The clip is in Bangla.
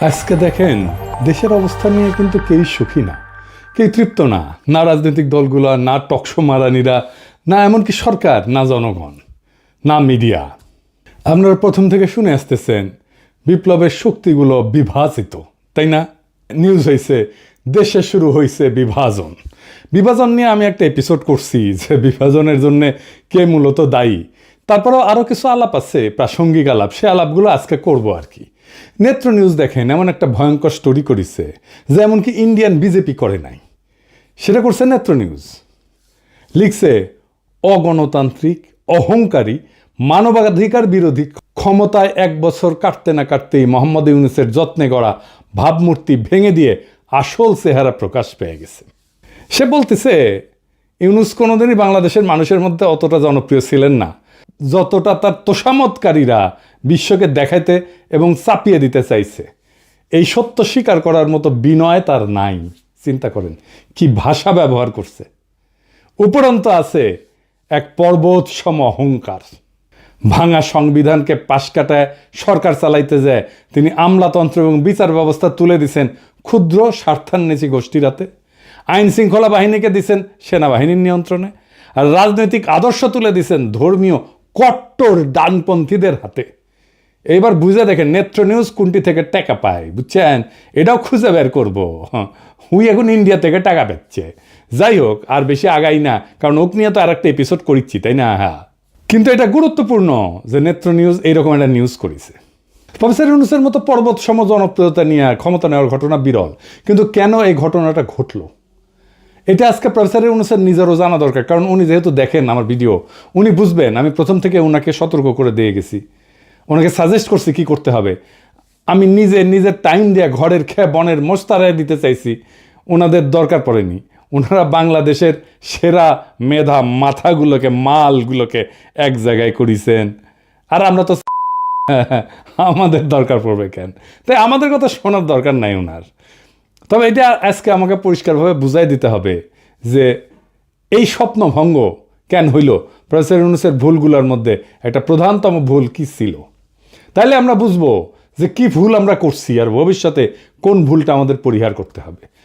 আজকে দেখেন, দেশের অবস্থা নিয়ে কিন্তু কেউই সুখী না। কেউ তৃপ্ত না। না রাজনৈতিক দলগুলো, না টকশো মারানিরা না এমনকি সরকার, না জনগণ, না মিডিয়া। আপনারা প্রথম থেকে শুনে আসতেছেন, বিপ্লবের শক্তিগুলো বিভাজিত, তাই না? নিউজ হয়েছে দেশে শুরু হয়েছে বিভাজন। বিভাজন নিয়ে আমি একটা এপিসোড করছি যে বিভাজনের জন্য কে মূলত দায়ী। তারপরেও আরও কিছু আলাপ আছে, প্রাসঙ্গিক আলাপ। সে আলাপগুলো আজকে করব আর কি। নেত্র নিউজ দেখেন, এমন একটা ভয়ঙ্কর স্টোরি করেছে, যে এমনকি ইন্ডিয়ান বিজেপি করে নাই। সেটা করছে নেত্র নিউজ। লিখছে, অগণতান্ত্রিক, অহংকারী, মানবাধিকার বিরোধী, ক্ষমতায় এক বছর কাটতে না কাটতেই মোহাম্মদ ইউনুসের যত্নে গড়া ভাবমূর্তি ভেঙে দিয়ে আসল চেহারা প্রকাশ পেয়ে গেছে। সে বলতেছে, ইউনুস কোনোদিনই বাংলাদেশের মানুষের মধ্যে অতটা জনপ্রিয় ছিলেন না। যতটা তার তোষামতকারীরা বিশ্বকে দেখাইতে এবং চাপিয়ে দিতে চাইছে। এই সত্য স্বীকার করার মতো বিনয় তার নাই। চিন্তা করেন, কি ভাষা ব্যবহার করছে। উপরন্ত আছে এক পর্বত সম অহংকার। ভাঙা সংবিধানকে পাশ কাটায় সরকার চালাইতে যায়। তিনি আমলাতন্ত্র এবং বিচার ব্যবস্থা তুলে দিছেন ক্ষুদ্র স্বার্থান্বেষী গোষ্ঠীর হাতে। আইন শৃঙ্খলা বাহিনীকে দিছেন সেনাবাহিনীর নিয়ন্ত্রণে। আর রাজনৈতিক আদর্শ তুলে দিছেন ধর্মীয় কট্টর ডানপন্থীদের হাতে। এইবার বুঝে দেখেন নেত্র নিউজ কোনটি থেকে টাকা পায়, বুঝছেন? এটাও খুঁজে বের করব। হুই এখন ইন্ডিয়া থেকে টাকা পাচ্ছে। যাই হোক, আর বেশি আগাই না, কারণ ওক নিয়ে তো আর একটা এপিসোড করিচ্ছি, তাই না? হ্যাঁ কিন্তু এটা গুরুত্বপূর্ণ যে নেত্র নিউজ এইরকম একটা নিউজ করেছে। প্রফেসর ইউনুসের মতো পর্বত সম জনপ্রিয়তা নিয়ে ক্ষমতা নেওয়ার ঘটনা বিরল। কিন্তু কেন এই ঘটনাটা ঘটলো? এটা আজকে প্রফেসর ইউনুসের নিজেরও জানা দরকার, কারণ উনি যেহেতু দেখেন আমার ভিডিও উনি বুঝবেন, আমি প্রথম থেকে ওনাকে সতর্ক করে দিয়ে গেছি। ওনাকে সাজেস্ট করছি কি করতে হবে। আমি নিজে, নিজের টাইম দিয়ে ঘরের খেয়ে বনের মোস্তারায় দিতে চাইছি। ওনাদের দরকার পড়েনি। ওনারা বাংলাদেশের সেরা মেধা মাথাগুলোকে, মালগুলোকে এক জায়গায় করিছেন। আর আমরা তো আমাদের দরকার পড়বে কেন? তাই আমাদের কথা শোনার দরকার নাই ওনার। তবে এটা আজকে আমাকে পরিষ্কারভাবে বুঝাই দিতে হবে যে এই স্বপ্নভঙ্গ কেন হইল? প্রফেসর ইউনুসের ভুলগুলোর মধ্যে একটা প্রধানতম ভুল কি ছিল? তাহলে আমরা বুঝব যে কি ভুল আমরা করছি আর ভবিষ্যতে কোন ভুলটা আমাদের পরিহার করতে হবে।